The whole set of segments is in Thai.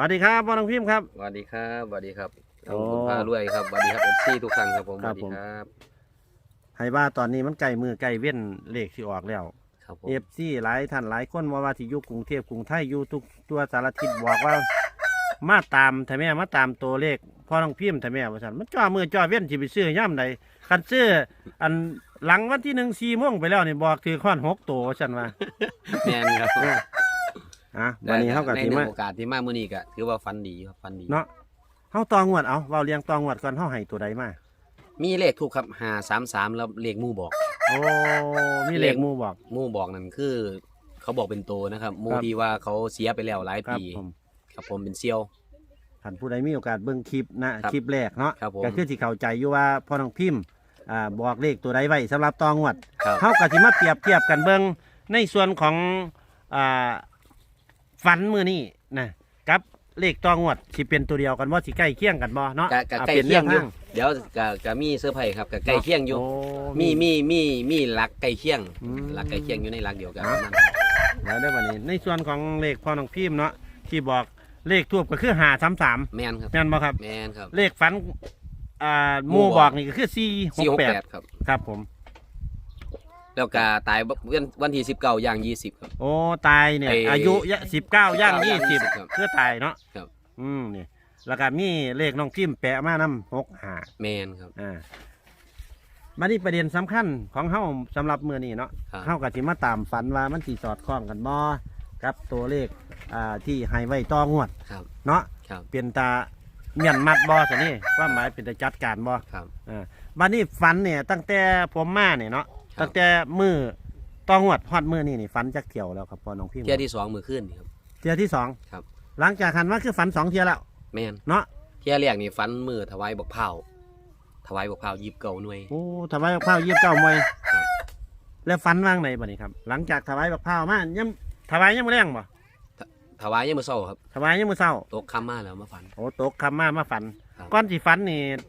สวัสดีครับพ่อน้องพิมพ์ครับ สวัสดีครับสวัสดีครับโอ้คุณพารวยครับสวัสดีครับเอฟซีทุกท่านครับผมสครัวับสดีผม ครับให้ว่าตอนนี้มันใกล้มือใกล้เว้นเลขที่ออกแล้วครับผมเอฟซีหลายท่านหลายคนว่าว่าที่อยู่กรุงเทพกรุงไทยอยู่ทุกตัวสารทิศบอกว่า มาตามทำแม่มาตามตัวเลขพ่อน้องพิมพ์ทำแม่ว่าซั่นมันจ่อมือจ่อเว้นสิไปซื้อย่ำใดคันซื้ออันหลังวันที่หนึ่งสี่โมงไปแล้วนี่บอกถือข้อนหกตัวว่าฉันว่า แมนครับ อะวันนี้เขากับในทีหนึ่มางโอกาสที่มามื้อนี้ก็ถือว่าฟันดีครับฟันดี เนาะเขาตองวดเอาเบาเรียงตองวดก่อนเขาให้ตัวใดมามีเลขถูกครับห้าสามสามแล้วเลขหมู่บอก โอ้มีเลขหมูบอก หมู่บอกนั่นคือ เขาบอกเป็นโตนะครับหมู่ครับ ที่ว่าเขาเสียไปแล้วหลายครับปีผมครับผมเป็นเซียว ท่านผู้ใดมีโอกาสเบิ่งคลิปนะครับคลิปแรกเนาะครับผม ก็คือที่เข้าใจอยู่ว่าพ่อน้องพิมพ์อ่าบอกเลขตัวใดไว้สำหรับตองวด ครับ เฮาก็สิมาเปรียบเทียบกันเบิ่งในส่วนของอ่า ฝันมื้อนี้นะกับเลขตองวดสิเป็นตัวเดียวกันบ่สิใกล้เคียงกันบ่เนาะกะกะอ่าใกล้ป็นเคียงอยู่แนวทาเดี๋ยวกะกะมีเสื้อร์ไผ่ครับกะใกล้เคียงอยู่โมีมีมีมีหลักใกล้เคียงอืมหลักใกล้เคียงอยู่ในหลักเดียวกันครับนั่นแล้วได้บัดนี้ ในส่วนของเลขพ่อน้องพิมพ์เนาะที่บอกเลขทูบก็คือ533แมนครับแม่นบ่ครับแมนครับ เลขฝันอ่าหหมู่มู่บบออกกนี่ก็คือสี่หกแปด468ครับ ครับผม แล้วก็ตายวันวันที่สิบเก้าย่างยี่สิบครับ โอ้ตายเนี่ย ไอ้อายุสิบเก้าย่าง19ยี่ย่างสิบ20ครับเพื่อตายเนาะครับ อืมนี่แล้วก็มีเลขน้องพิมพ์แปะมานำหกหาแมนครับ อ่ามานี่ประเด็นสำคัญของเฮาสำหรับมือนี้เนาะครับ เฮากับสิมาตามฝันว่ามันสิสอดคล้องกันบ่กับตัวเลขอ่าที่ให้ไว้ต่องวดครับเนาะครับเป็นตาเมียนมัดบ่ซะนี่ว่าหมายเป็นตาจัดการบ่ครับ อ่าบัดนี้ฝันเนี่ยตั้งแต่ผมมาเนี่ยเนาะครับ ตั้งแต่มือต้องวดฮอดมือนี่นี่ฝันจักเที่ยวแล้วครับพ่อน้องพิมพ์เที่ยที่สองมือขึ้นนี่ครับ เที่ยวที่สองครับ หลังจากหันมาคือฝันสองเที่ยวแล้วแมนเนาะเที่ยแรกนี่ฟันมือถวายบอกเผาถวายบอกเผายิบเก่าหน่วยโอ้ถวายบักพร้าวยี่สิบเก้ามวยครับแล้วฝันว่างไหนบัดนี้ครับ หลังจากถวายบักพร้าวมายังถวายยังมือแรงบ่ถวายยังมือเศร้าครับถวายยังมือเศร้าตกคำมาแล้วมาฟันโอ้ตกคำมามาฝันครับก้อนสิฝันนี่ต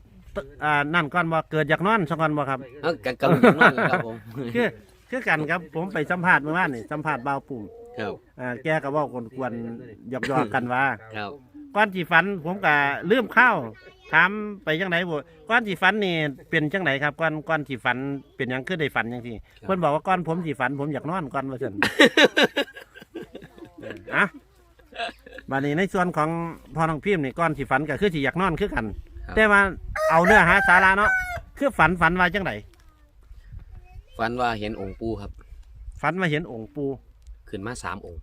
อ่านั่นก้อนบ่เกิดจากนอนสักก้อนบ่ครับ เอ้ากันกันกันนั่นเลยครับผมคือคือกันครับผมไปสัมภาษณ์เมื่อวานนี่สัมภาษณ์บ่าวปุ่มครับอ่าแกก็เว้าคนกวนๆหยอกๆกันว่า ครับก้อนสิฝันผมก็ลืมข้าวถามไปจังไดบ่ก้อนสิฝันนี่เป็นจังไดครับก้อนก้อนสิฝันเป็นหยังคือได้ฝันจังซี่เพิ่นบอกว่าก้อนผมสิฝันผมอยากนอนก้อนว่าซั่นเอออะบัดนี้ในส่วนของพ่อน้องพิมพ์นี่ก้อนสิฝันก็คือสิอยากนอนคือกัน ครับ แต่ว่าเอาเนื้อหาสาระเนาะคือฝันฝันว่าจังไดฟันว่าเห็นองค์ปู่ครับ ฝันว่าเห็นองค์ปู่ขึ้นมาสามองค์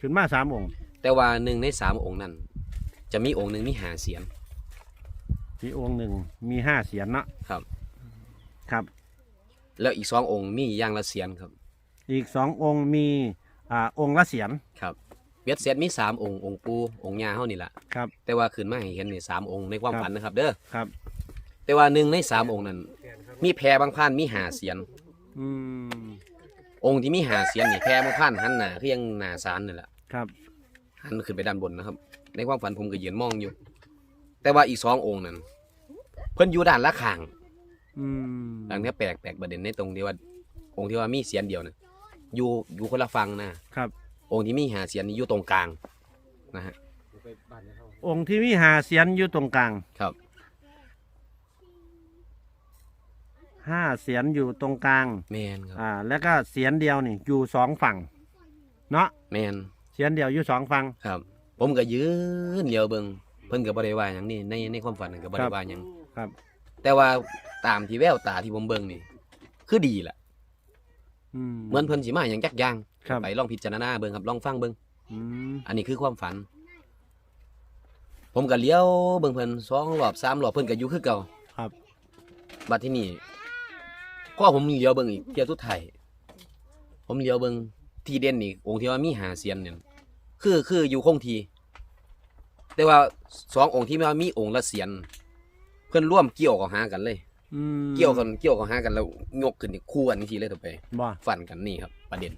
ขึ้นมาสามองค์แต่ว่าหนึ่งในสามองค์นั้น จะมีองค์หนึ่งมีหาเสียนมีองค์หนึ่งมีห้าเสียนเนาะครับ ครับ แล้วอีกสององค์มีอย่างละเสียนครับ อีกสององค์มีอ่าองค์ละเสียนครับ เบียดเสร็จมีสามองค์องค์ปู่องค์ย่าเฮานี่แหละครับ แต่ว่าขึ้นมาให้เห็นนี่สามองค์ในความครับฝันนะครับ เด้อครับ แต่ว่าหนึ่งในสามองค์นั้น มีแพรบางพันมีหาเสียน อืมองค์ที่มีหาเสียนนี่แพรบางพันหันหน้าคือยังหน้าศาลนี่แหละครับหันขึ้นไปด้านบนนะครับ ในความฝันผมก็ยืนมองอยู่ แต่ว่าอีกสององค์นั้น เพิ่นอยู่ด้านละข้างอืมดังนี้แปลกแปลกประเด็นในตรงที่ว่า องค์ที่ว่ามีเสียนเดียวน่ะอยู่อยู่คนละฝั่งนะครับ องค์ที่มีหาเสียนนี่อยู่ตรงกลางนะฮะองค์ที่มีหาเสียนอยู่ตรงกลางครับห้าเสียนอยู่ตรงกลางแมนครับอ่าแล้วก็เสียนเดียวนี่อยู่สองฝั่ง เนาะแมนเสียนเดียวอยู่สองฝั่งครับ ผมก็ยืนเลียวเบิงเพิ่นก็บ่ได้ว่าหยังนี่ในในความฝันนั่นก็บ่ครัได้บว่าหยังครับ แต่ว่าตามที่แววตาที่ผมเบิ่งนี่ คือดีล่ะอืม เหมือนเพิ่นสิมาหยังจักอย่างครับไปลองพิจารณาเบิ่งครับลองฟังเบิ่งอืมอันนี้คือความฝัน ผมก็เลี้ยวเบิ่งเพิ่นสองรอบสามรอบเพิ่นก็อยู่คือเก่าครับบัดที่นี่พอผมเลี้ยวเบิ่งอีกเที่ยวสุดท้ายผมเลี้ยวเบิ่งที่เด่นนี่องค์ที่ว่ามีหาเสียนเนี่ยคือคืออยู่คงทีแต่ว่าสององค์ที่ว่ามีองค์ละเสียน เพิ่นร่วมเกี่ยวกับหากันเลยอืม เกี่ยวกันเกี่ยวกับหากันแล้วยกขึ้นนี่คู่กันทีเลยต่อไปบ่ฟันกันนี่ครับ ประเด็น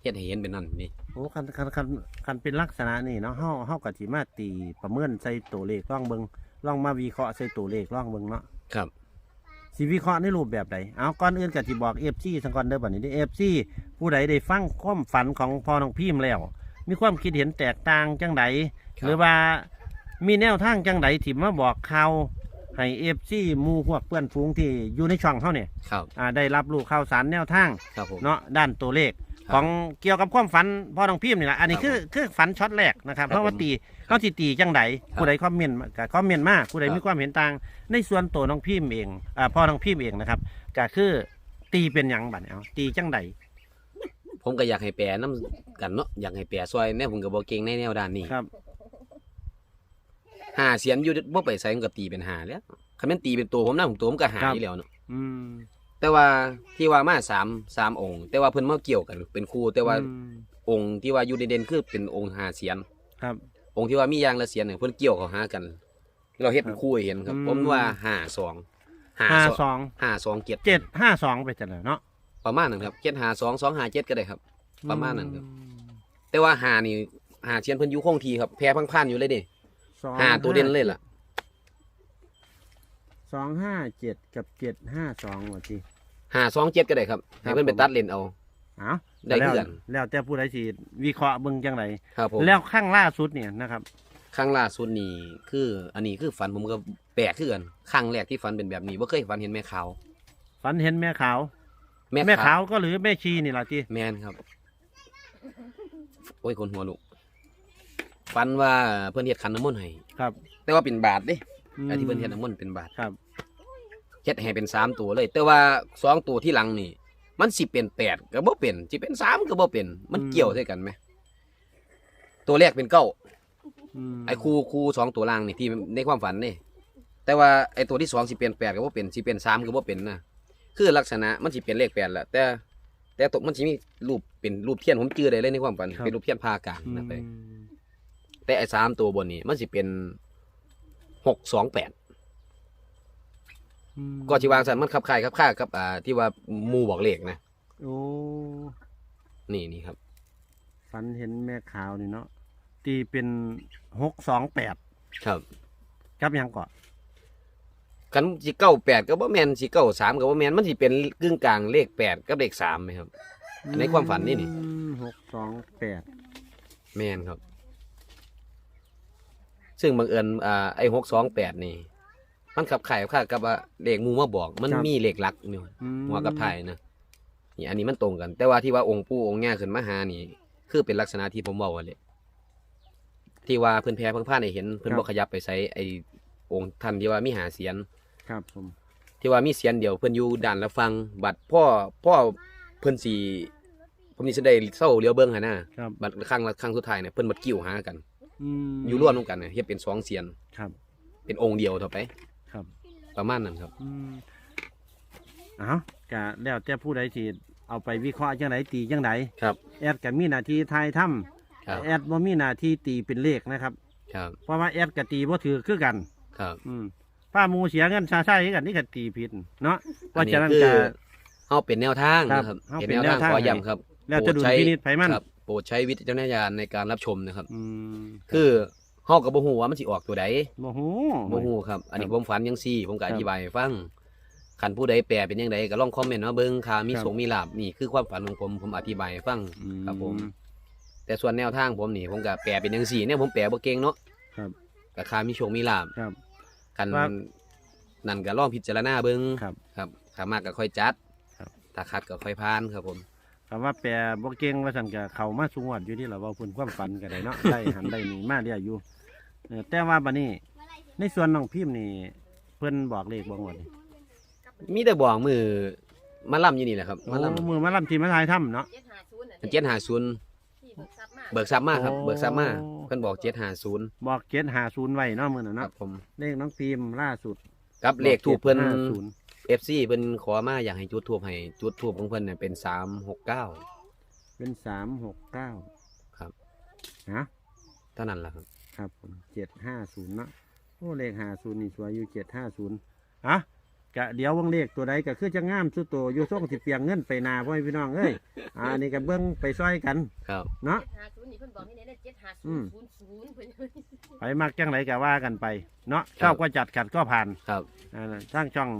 เฮ็ดให้เห็นเป็นนั่นนี่โอ้คันคันคันคันเป็นลักษณะนี่เนาะเฮาเฮาก็สิมาตีประเมินใส่ตัวเลขลองเบิ่งลองมาวิเคราะห์ใส่ตัวเลขลองเบิ่งเนาะครับสิวิเคราะห์ในรูปแบบใดเอาก่อนอื่นก็สิบอก FC สังก่อนเด้อบัดนี้เด้อ FC ผู้ใดได้ฟังความฝันของพ่อน้องพิมพ์แล้ว มีความคิดเห็นแตกต่างจังไดครับหรือว่า มีแนวทางจังไดที่มาบอกข่าวให้เอฟซีหมู่พวกเพื่อนฝูงที่อยู่ในช่องเขาเนี่ยครับอ่าได้รับรู้ข่าวสารแนวทางครับผม เนาะด้านตัวเลขครับของเกี่ยวกับความฝันพ่อน้องพิมพ์นี่แหละอันนี้ครับคือคือฝันช็อตแรกนะครับครับเพราะว่าผมตีเขาสิตีจังไดครับผู้ใดคอมเมนต์กับคอมเมนต์มาผู้ใดครับ มีความเห็นต่าง ในส่วนตัวน้องพิมพ์เองอ่าพ่อน้องพิมพ์เองนะครับก็คือตีเป็นหยังบัดเนี่ยเอาตีจังไดผมก็อยากให้แปรน้ำกันเนาะอยากให้แปรซอยแน่ผมก็บ่เก่งในแนวด้านนี้ครับ หาเสียนอยู่บ่ไปใส่ผมก็ตีเป็นหาแล้วคันแม่นตีเป็นตัวผมนะผมตัวผมก็หาครับอยู่แล้วเนาะอืมแต่ว่าที่ว่ามาสามสามองค์ แต่ว่าเพิ่นมาเกี่ยวกันเป็นคู่แต่ว่าอืมองค์ที่ว่าอยู่เด่นๆคือเป็นองค์หาเสียนครับ องค์ที่ว่ามียางละเสียนเนี่ยเพิ่นเกี่ยวเข้าหากัน เราเฮ็ดเป็นคู่ให้เห็นครับอืมผมว่าหาสองหาห้าสสององหาสองเจ็ดเจ็ดห้าสองไปจังเลยเนาะประมาณนั้นครับเจ็ดหาสองสองหาเจ็ดก็ได้ครับ ประมาณนั้นครับอืมแต่ว่าหานี่หาเชียนเพิ่นอยู่คงทีครับแพ้พังพานอยู่เลยเดิ สองหาตัวเด่นเลยล่ะสองห้าเจ็ดกับเจ็ดห้าสองว่าทีหาสองเจ็ดก็ได้ครับครัให้บเพิ่นไปตัดเลนเอา เอาได้เพื่อนแล้วแต่ผู้ใดสิวิเคราะห์เบิ่งจังไดครับผมแล้วข้างล่าสุดเนี่ยนะครับ ครั้งล่าสุดนี่คือ อันนี้คือฝันผมก็แปลกคือกันครั้งแรกที่ฝันเป็นแบบนี้บ่เคยฝันเห็นแม่ขาวฝันเห็นแม่ขาว แม่แม่ขาขาววก็หรือแม่ชีนี่ล่ะทีแม่นครับ โอ้ยคนหัวลุก ฝันว่าเพิ่นเฮ็ดขันน้ำมนต์ให้ครับ แต่ว่าเป็นบาทเด้มไอ้ที่เพิ่นเฮ็ดน้ำมนต์เป็นบาทครับเฮ็ดให้เป็นสามตัวเลย แต่ว่าสองตัวที่หลังนี่ มันสิเป็นแปดก็บ่เป็นสิเป็นสามก็บ่เป็น มันเกี่ยวใส่กันไหมตัวแรกเป็นเก้ามไอ้คู่คู่สองตัวล่างนี่ที่ในความฝันนี่แต่ว่าไอ้ตัวที่สองสิเป็นแปดก็บ่เป็นสิเป็นสามก็บ่เป็นนะคือลักษณะมันสิเป็นเลขแปดแหละแต่แต่ตกมันสิมีรูปเป็นรูปเทียนผมจื้อได้เลยในความฝันเป็นรูปเทียนพากลางอืมนะไป แต่ไอ้สามตัวบนนี่มันสิเป็นหกสองแปดอืมก็ที่วางสันมันขับคายขับค่ากับ อ่า ที่ว่าหมูบอกเลขนะโอ้นี่นี่ครับฝันเห็นแม่ขาวนี่เนาะตีเป็นหกสองแปดครับครับหยังก่อนกันสิเก้าแปดก็บ่แมนสิเก้าสามก็บ่แมนมันสิเป็นกึ่งกลางเลขแปดกับเลขสามไหมครับในความฝันนี่นี่อืมหกสองแปดแมนครับ ซึ่งบังเอิญอ่าไอ้หกสองแปดนี่ มันขับขายค่ากับว่าเลขหมูมาบอก มันมีเลขหลักนี่อืมหัวกับไทายนะนี่อันนี้มันตรงกัน แต่ว่าที่ว่าองค์ปู่องค์ง่าขึ้นมาหานี่ คือเป็นลักษณะที่ผมบอกว่าเลยที่ว่าเพิ่นแพ้เพิ่งพลาดให้เห็น เพิ่นบอกขยับไปใส่ไอ้องค์ท่านที่ว่ามีหาเสียน ครับผมที่ว่ามีเสียนเดียวเพิ่นอยู่ด้านละฟังบัดพ่อพ่อเพิ่นสีผมนี่จะได้เศร้าเลี้ยวเบิ้งหนนะครับ บัดครั้งละครั้งสุดท้ายเนี่ยเพิ่นบัดกิ้วหากัน อืมอยู่ร่วมกันเนี่ยเฮ็ดเป็นสองเสียนครับ เป็นองค์เดียวเท่าไป ครับ ประมาณนั้นครับอืมเอากะแล้วแต่ผู้ใดสิเอาไปวิเคราะห์จังไดตีจังไดครับ แอดก็มีหน้าที่ทายถ้ครับำแอดบ่มีหน้าที่ตีเป็นเลขนะครับ ครับ เพราะว่าแอดก็ตีบ่ถือคือกัน ครับ อืมป้าหมูเสียเงินชาใช่กันนี่ก็ตีผิดเนาะเพอันราะนี้ฉะนั้นคือ ก็ เฮาเป็นแนวทางครับนะครับเฮาเป็นเป็นแนวทางแนวทาง ขอย้ำครับแล้วจะดุลพินิจไผมัน ครับ โปรดใช้วิจารณญาณในการรับชมนะครับ อืมคือเฮาก็บ่ฮู้ว่ามันสิออกตัวใดบ่ฮู้บ่ฮู้ครับ อันนี้ครับผมฝันจังซี่ ผมก็ครัอบธิบายให้ฟังคันผู้ใดแปลเป็นจังไดก็ลองคอมเมนต์มาเบิ่งค่ามีครับสงมีลาบนี่คือความฝันของผมผมอธิบายให้ฟังอืครับผม แต่ส่วนแนวทางผมนี่ผมก็แปลเป็นจังซี่เนี่ยผมแปลบ่เก่งเนาะครับก็ค่ามีโชคมีลาบครับกันครับนั่นก็ลองพิจารณาเบิ่งครับ ครับถ้ามากก็ค่อยจัดครับถ้าคัดก็ค่อยผ่านครับผม คำว่าแปลบ่เก่งว่าซั่นก็เข้ามาสูงวัดอยู่ที่เราเว้าเพิ่นความฝันก็ได้เนาะ ได้หันได้นี่มาเรียอยู่เออแต่ว่าบัดนี้ ในส่วนน้องพิมพ์นี่ เพิ่นบอกเลขบ่งวดนี่มีแต่บอกมือมาล่ำอยู่นี่แหละครับมาล่โอ้มือมาลำที่มาทายถ้ำเนาะเจ็ดห้าศูนย์ำเจ็ดหาศูนย์ที่เบิกทรัพย์มาเบิกซับมาครับ โอ้ เบิกซับมาเพิ่นบอกเจ็ดหาศูนย์บอกเจ็ดหาศูนย์ไว้เนาะมื้อนั้นครัเนาะบผมเลขน้องพิมพ์ล่าสุดกับเลขถูกเพิ่น750 เอฟซีเพิ่นขอมาอยากให้จุดทูบให้จุดทูบของเพิ่นเนี่ยเป็นสามหกเก้าเป็นสามหกเก้าครับนะเท่านั้นแหละครับครับผมเจ็ดห้าศูนย์เนาะโอ้เลขห้าศูนย์นี่สวยอยู่เจ็ดห้าศูนย์อะกะเดี๋ยววงเลขตัวใดก็คือจะงามสุดโตวอยู่ส่งสิเปียงเงินไปนาพ่อพี่น้องเอ้ยอ่าอันนี้ก็เบิ้งไปซอยกันครับ เนาะ เจ็ดห้าศูนย์นี่เพิ่นบอกให้เนี่ยเจ็ดห้าอืศูมนย์ศูนย์ศูนย์เพิ่นไปมักจังไรก็ว่ากันไป เนาะคชรับ อบก็จัดขัดก็ผ่านครับ อ่าทั้งช่อง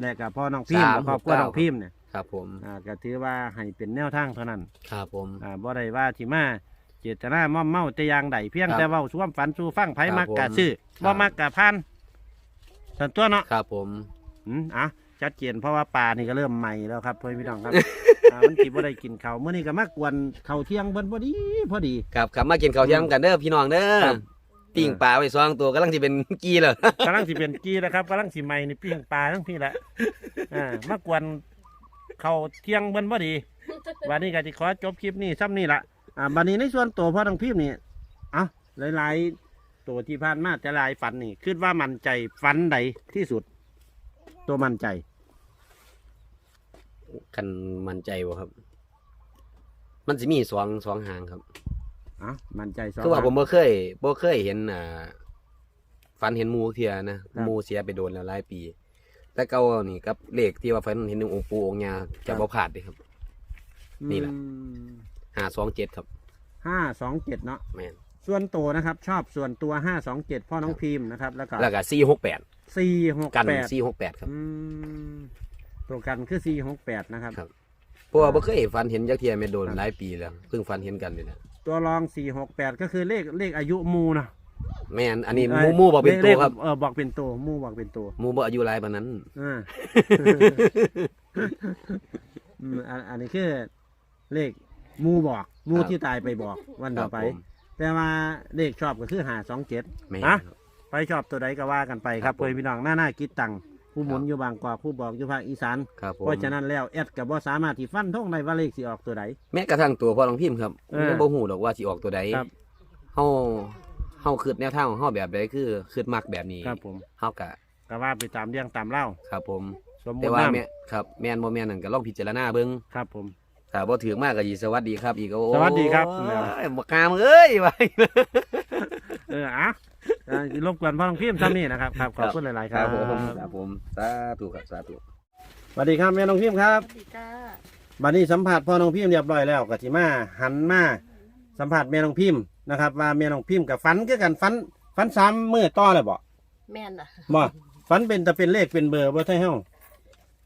แรกกับพ่อน้องพิมพ์สามและครอบครัวหกเก้าน้องพิมพ์เนี่ยครับผมอ่าก็ถือว่าให้เป็นแนวทางเท่านั้นครับผม อ่าบ่ได้ว่าที่มาเจตนามอมเมาแต่อยางใดเพียงครับแต่เว้าสวมฝันสู่ฟังไผครับมักกะผมซื้อครับ่บมักกะพันส่วนตัวเนาะ ครับผม อืมอะชัดเจนเพราะว่าปลานี่ก็เริ่มใหม่แล้วครับพ่อพี่น้องครับ อ่ามันสิบ่ได้กินข้าวมื้อนี้ก็มากวนข้าวเที่ยงเบิ่นพอดีพอดี ครับครับมากินข้าวเที่ยงกันเด้อพี่น้องเด้อครับ ปิ้งปลาไว้สองตัวกำลังจะเป็นกี้เลยกำลังสิเป็นกี้แล้วครับกำลังสิใหม่นี่ปิ้งปลาทั้งพี่ละอ่ามากวนข้าวเที่ยงเบิ่นพอดี วันนี้ก็จะขอจบคลิปนี้ซ้ำนี่ละอ่าบันนี้ในส่วนตัวพ่อทางพิมพ์นี่เอะหลายๆ ตัวที่ผ่านมาแต่หลายฝันนี่คิดว่ามันใจฝันใดที่สุด ตัวมันใจคันมั่นใจบ่ครับ มันสิมีสองสองหางครับ อะมันใจสองคือว่าหงผมบ่เคยบ่เคยเห็นอ่าฝันเห็นหมูเทียนะครับหมูเสียไปโดนแล้วหลายปี แต่เก่านี่กับเลขที่ว่าฝันเห็นองค์ปู่องค์ย่าจะบ่พลาดเด้ครับ นี่แหละ527ครับห้าสองเจ็ดเนาะแม่นส่วนตัวนะครับ ชอบส่วนตัวห้าสองเจ็ดพ่อน้องพิมพ์นะครับ แล้วก็แล้วก็468สี่หกกันแปด468ครับอืมตัวกันคือสี่หกแปดนะครับครับเพราะว่าบ่เคยฝันเห็นจักเทียแม่นโดนหลายปีแล้วเพิ่งฝันเห็นกันนี่แหละตัวรองสี่หกแปดก็คือเลขเลขอายุหมูนะแม่นอันนี้หมูหมูบ่เป็นเลตัวขครับเออบอกเป็นตัวหมูบอกเป็นตัวหมูบ่อายุหลายปานนั้นอ่าอืมอันอันนี้คือเลขหมูบอกหมูครับที่ตายไปบอกวันคต่รัอบไปผมแต่ว่าเลขชอบก็คือหาสองเจ็ดแม่นนะครับไปชอบตัวใดก็ว่ากันไปครับครับผมเพื่อนพี่น้องหน้าหน้าคิดตังค์ ผู้หมุนครับอยู่บางกอกผู้บอกอยู่ภาคอีสาน ครับผมเพราะฉะนั้นแล้วแอดกับว่าสามารถที่ฟันท่งได้ว่าเลขสิออกตัวใด แม้กระทั่งตัวพ่อหลวงพิมพ์ครับเออยังบ่ฮู้ดอกว่าสิออกตัวใดครับ เฮาเฮาคิดแนวทางของเฮาแบบใดคือคิดมักแบบนี้ครับผมเฮาก็ก็ว่าไปตามเรื่องตามเล่า ครับผม สมมแต่ติว่าว่าแม่ครับแม่นบ่แม่นนั่นก็ลองพิจารณาเบิ่งครับผม ถ้าบ่ถึงมากก็สิสวัสดีครับ อีกก็โอ้สวัสดีครับ ยบ่กามเอ้ยว่าเอออะอ่ารบกวนพ่อหลวงพี่ซ้ำนี่นะครับครับขอบคุณหลาย ๆ คครัรับบผมครับผมสาธุครับสาธุ สวัสดีครับแม่น้องพิมพ์ครับสวัสดีจ้าบัดนี้สัมผัสพ่อน้องพิมพ์เรียบร้อยแล้วก็สิมาหันมาสัมผัสแม่น้องพิมพ์นะครับ ว่าแม่น้องพิมพ์กับฟันคือกันฟันฟันซ้ำมือต่อเลยบ่ แม่นอะบ่ฟันเป็นแต่เป็นเลขเป็นเบอร์บ่ใช่เฮา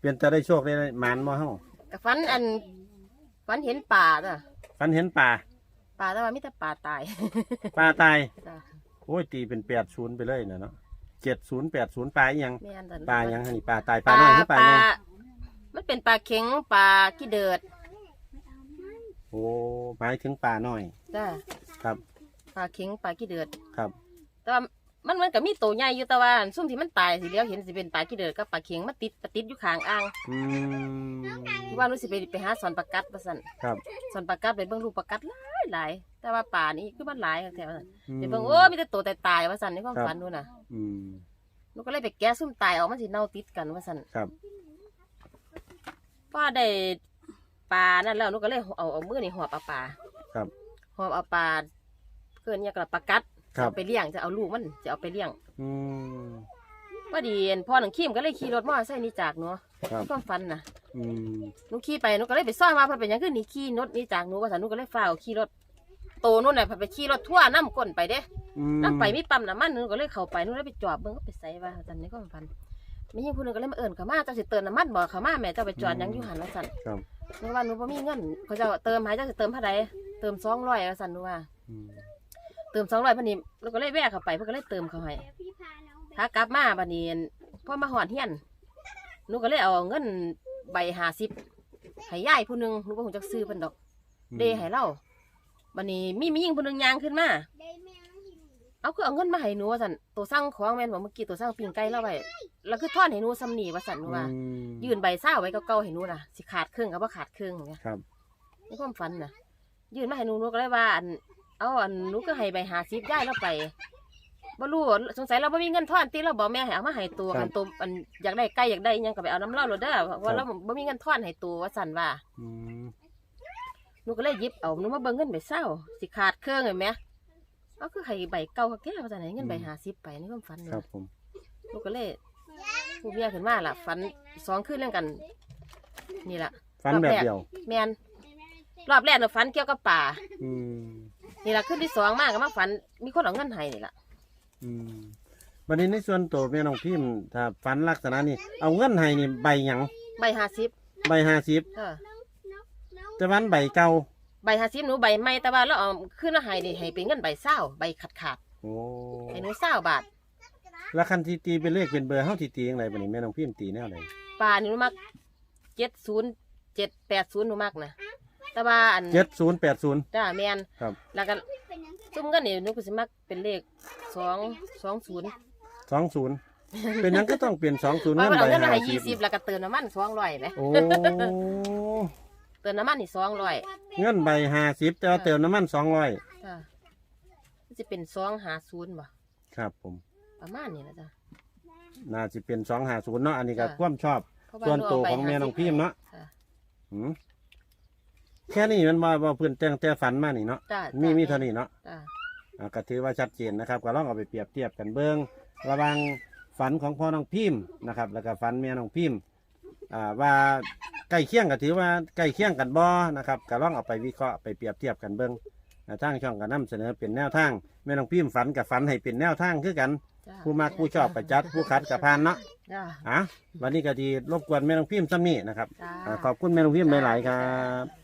เป็นแต่ได้โชคได้หมานบ่เฮากับฟันอัน ฟันเห็นป่าจ้ะฟันเห็นป่า ป่าแต่ว่ามีแต่ป่าตาย ป่าตาย จ้ะโอ้ยตีเป็น80ไปเลยน่ะเนาะ70 80ปลาอีหยังแม่นจ้ะปลาหยังหั่นนี่ปลาตายปลาน้อยหรือปลาใหญ่มันเป็นปลาเข็งปลาขี้เดิดโอ้หมายถึงปลาน้อย จ้ะครับ ปลาเข็งปลาขี้เดิดครับ แต่ว่า มันมันก็มีตัวใหญ่อยู่แต่ว่าซุ่มที่มันตายสิเลี้ยวเห็นสิเป็นปลาขี้เดิดกับปลาเข็งมันติดปติดอยู่ข้างอ่างอืมว่ารู้สิไปไปหาสอนปลากัดว่าซั่นครับ สอนปลากัดไปเบิ่งลูกปลากัดหลายหลายแต่ว่าป่านี้คือมันหลายแถวนั้นอืมไปเบิ่งโอ้มีแต่ตัวตายๆว่าซั่นในความครับฝันนู่นน่ะอืมหนูก็เลยไปแก้ซุ่มตายออกมันสิเน่าติดกันว่าซั่นครับพอได้ปลานั่นแล้วหนูก็เลยเอาเอามือนี่หอบเอาปลาครับหอบเอาปลาเกินเนี่ยกับปลากัด ครับจะเอาไปเลี้ยงจะเอาลูกมันจะเอาไปเลี้ยงอืม พอดีเห็นพ่อหนังขี้มก็เลยขี่รถมอเตอร์ไซค์หนี่จากหนูครับ ความฝันน่ะอืม หนูขี่ไปหนูก็เลยไปซ่อนมาเพิ่นเป็นหยังคือหนี่ขี่รถหนี่จากหนูว่าซั่นหนูก็เลยฟ้าวขี่รถโตนู่นน่ะเพิ่นไปขี่รถทั่วน้ำก้นไปเด้ อืม น้ำไปมีปั๊มน้ำมันหนูก็เลยเข้าไปหนูเลยไปจอดเบิ่งก็ไปใส่ว่าซั่นในความฝันมีหญิงผู้หนึงก็เลยมาเอิ้นเขามาเจ้าสิเติมน้ำมันบ่เขามาแม่เจ้าไปจอดหยังอยู่หันว่าซั่นครับ หนูว่าหนูบ่มีเงินเขาเจะเติมให้เจ้าสิเติมเท่าใดเติม200ว่าซั่นหนูว่าอืม เติม200พันนี้หนูก็เลยแวะเข้าไปเพิ่นก็เลยเติมเขาให้ถ้ากลับมาบัดนี้พอมาหอดเฮียนหนูก็เลยเอาเงินใบ50ให้ยายผู้หนึงหนูบ่ฮู้จักซื้อเพิ่นดอก เดให้เราบัดนี้มีมีหญิงผู้หนึงย่างขึ้นมา เอาคือเอาเงินมาให้หนูว่าซั่นตัวสั่งของแม่นบ่เมื่อกี้ตัวสั่งปิ้งไก่เราไว้แล้วคือทอนให้หนูซ้ำนี่ว่าซั่นหนูว่าอืมยืนใบซ่าไว้เก่าๆให้หนูน่ะสิขาดครึ่งก็บ่ขาดครึ่งเนี่ยครับในความฝันน่ะ ยืนมาให้หนูหนูก็เลยว่าอัน เอาอันหนูก็ให้ใบ50ย้ายเราไปบ่รู้สงสัยเราบ่มีเงินทอนติเราบอกแม่ให้เอามาให้ตัวกันตัวอันอยากได้ไก่อยากได้อิหยังก็ไปเอาน้ำเล่าโลดเด้อเพราะว่าเราบ่มีเงินทอนให้ตัวว่าซั่นว่าอืมหนูก็เลยหยิบเอาหนูมาเบิ่งเงินใบเศร้าสิขาดเครื่องเห็นไหมเอาคือให้ใบเก่าคักแก่ว่าซั่นไหนเงินใบ50ไปในความฝันหนูครับผม หนูก็เลยผู้เมียขึ้นมาล่ะฝันสองคืนเรื่องกัน นี่ล่ะ ฟันแบบเดียว แมนรอบแรกหนูฝันเกี่ยวกับป่า อืม นี่ล่ะขึ้นที่สองมากก็มาฝัน มีคนเอาเงินให้นี่ล่ะอืมวันนี้ในส่วนตัวแม่น้องพิมพ์ถ้าฟันลักษณะนี้ เอาเงินให้นี่ใบหยังใบห้าสิบใบห้าสิบเออแต่วันใบเก่าใบห้าสิบหนูใบใหม่แต่ว่าเราเอาขึ้นมาให้นี่ให้เป็นเงินใบเศร้าใบขาดขาดโอ้ๆให้หนูเศร้าบาทแล้วคันที่ตีเป็นเลขเป็นเบอร์เฮาที่ตีจังไดบัดนี้แม่น้องพิมพ์ตีแนวไหนปลานี่หนูมักเจ็ดศูนย์เจ็ดแปดศูนย์หนูมักนะ แต่ว่าอัน7080จ้าแมนครับ แล้วก็ซุ่มกันนี่หนูก็สิมักเป็นเลขสองสองศูนย์20เป็นหยังก็ต้องเปลี่ยน20เพราะเงินว่าใบเอาเงินมาให้ยี่สิบ50แล้วก็เติมน้ำมันสองร้อยไหมโอ้เติมน้ำมันนี่สองร้อยเงินใบ50แต่ว่าเติมน้ำมัน200จ้าจะเป็นสองหาศูนย์บ่ครับผม ประมาณนี้นะจ้ะ น่าจะเป็น250เนาะอันนี้ก็ค่ะ ความชอบ เพราะาส่วนหตัวเาไปของแม่น้องพิมพ์เนาะค่หืม แค่นี้มันบ่บ่เพิ่นแต่งแต่ฝันมานี่เนาะจ้ามีจ้มีเท่านี้เนาะจ้าอ่าก็ถือว่าชัดเจนนะครับ ก็ลองเอาไปเปรียบเทียบกันเบิ้งระหวังฝันของพ่อน้องพิมพ์นะครับ แล้วก็ฝันแม่น้องพิมพ์อ่าว่าใกล้เคียงก็ถือว่าใกล้เคียงกันบ่นะครับก็ลองเอาไปวิเคราะห์ไปเปรียบเทียบกันเบิ้งอ่าทางช่องก็นํเสนอเป็นแนวทางแม่น้องพิมพ์ฝันกับฝันให้เป็นแนวทางคือกัน จ้าผู้มักผู้ชอบประจัดผู้ขัดกับพานเนาะจ้าอะวันนี้ก็ดีรบกวนแม่น้องพิมพ์ซ้ำนี้นะครับจ้าอ่าขอบคุณแม่น้องพิมพ์หลายๆครับ